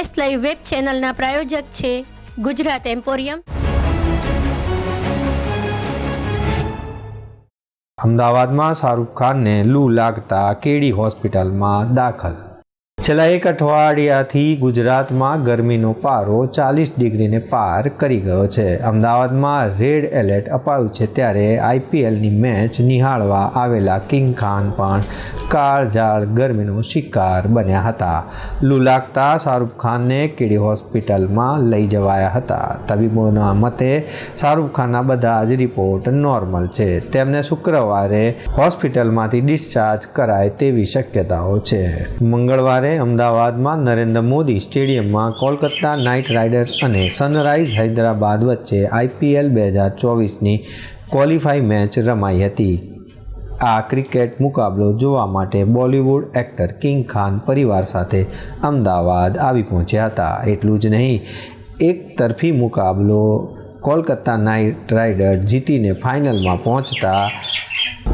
S live web ચેનલના પ્રાયોજક છે Gujarat emporium. અમદાવાદમાં શાહરૂખ ખાનને લૂ લાગતા કેડી હોસ્પિટલમાં દાખલ છેલ્લા એક અઠવાડિયાથી ગુજરાતમાં ગરમીનો પારો ચાલીસ ડિગ્રીને પાર કરી ગયો છે. અમદાવાદમાં રેડ એલર્ટ અપાયું છે ત્યારે આઈપીએલની મેચ નિહાળવા આવેલા કિંગ ખાન પણ કાળઝાળ ગરમીનો શિકાર બન્યા હતા. લૂ લાગતા શાહરૂખ ખાનને કીડી હોસ્પિટલમાં લઈ જવાયા હતા. તબીબોના મતે શાહરૂખ ખાનના બધા જ રિપોર્ટ નોર્મલ છે. તેમને શુક્રવારે હોસ્પિટલમાંથી ડિસ્ચાર્જ કરાય તેવી શક્યતાઓ છે. મંગળવારે અમદાવાદમાં નરેન્દ્ર મોદી સ્ટેડિયમમાં કોલકાતા નાઇટ રાઇડર્સ અને સનરાઇઝ હૈદરાબાદ વચ્ચે આઈપીએલ બે હજાર ચોવીસની ક્વોલિફાઈ મેચ રમાઈ હતી. આ ક્રિકેટ મુકાબલો જોવા માટે બોલિવૂડ એક્ટર કિંગ ખાન પરિવાર સાથે અમદાવાદ આવી પહોંચ્યા હતા. એટલું જ નહીં, એક તરફી મુકાબલો કોલકાતા નાઇટ રાઇડર જીતીને ફાઇનલમાં પહોંચતા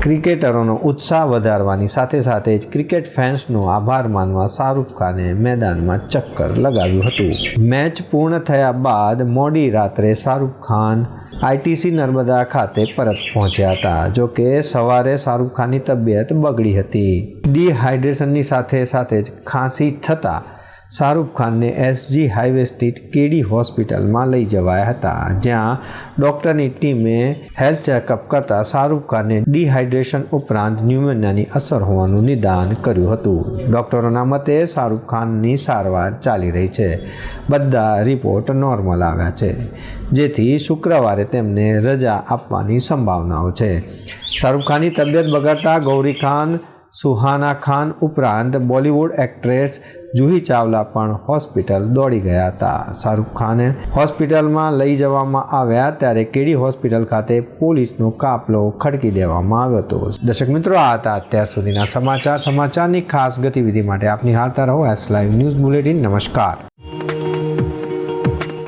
ક્રિકેટરોનો ઉત્સાહ વધારવાની સાથે સાથે જ ક્રિકેટ ફેન્સનો આભાર માનવા શાહરૂખ ખાને મેદાનમાં ચક્કર લગાવ્યું હતું. મેચ પૂર્ણ થયા બાદ મોડી રાત્રે શાહરૂખ ખાન આઈટીસી નર્મદા ખાતે પરત પહોંચ્યા હતા, જો કે સવારે શાહરૂખ ખાનની તબિયત બગડી હતી. ડિહાઇડ્રેશનની સાથે સાથે જ ખાંસી થતાં શાહરૂખ ખાનને એસજી હાઈવે સ્થિત કેડી હોસ્પિટલમાં લઈ જવાયા હતા, જ્યાં ડૉક્ટરની ટીમે હેલ્થ ચેકઅપ કરતાં શાહરૂખ ખાનને ડિહાઇડ્રેશન ઉપરાંત ન્યુમોનિયાની અસર હોવાનું નિદાન કર્યું હતું. ડૉક્ટરોના મતે, શાહરૂખ ખાનની સારવાર ચાલી રહી છે. બધા રિપોર્ટ નોર્મલ આવ્યા છે, જેથી શુક્રવારે તેમને રજા આપવાની સંભાવનાઓ છે. શાહરૂખ ખાનની તબિયત બગાડતા ગૌરી ખાન સુહાના ખાન ઉપરાંત બોલિવૂડ એક્ટ્રેસ જુહી ચાવલા પણ હોસ્પિટલ દોડી ગયા હતા. શાહરૂખ ખાને હોસ્પિટલમાં લઈ જવામાં આવ્યા ત્યારે કેડી હોસ્પિટલ ખાતે પોલીસનો કાફલો ખડકી દેવામાં આવ્યો હતો. દર્શક મિત્રો, આ હતા અત્યાર સુધીના સમાચાર. સમાચારની ખાસ ગતિવિધિ માટે આપની હાલતા રહો એસ લાઈવ ન્યૂઝ બુલેટિન નમસ્કાર.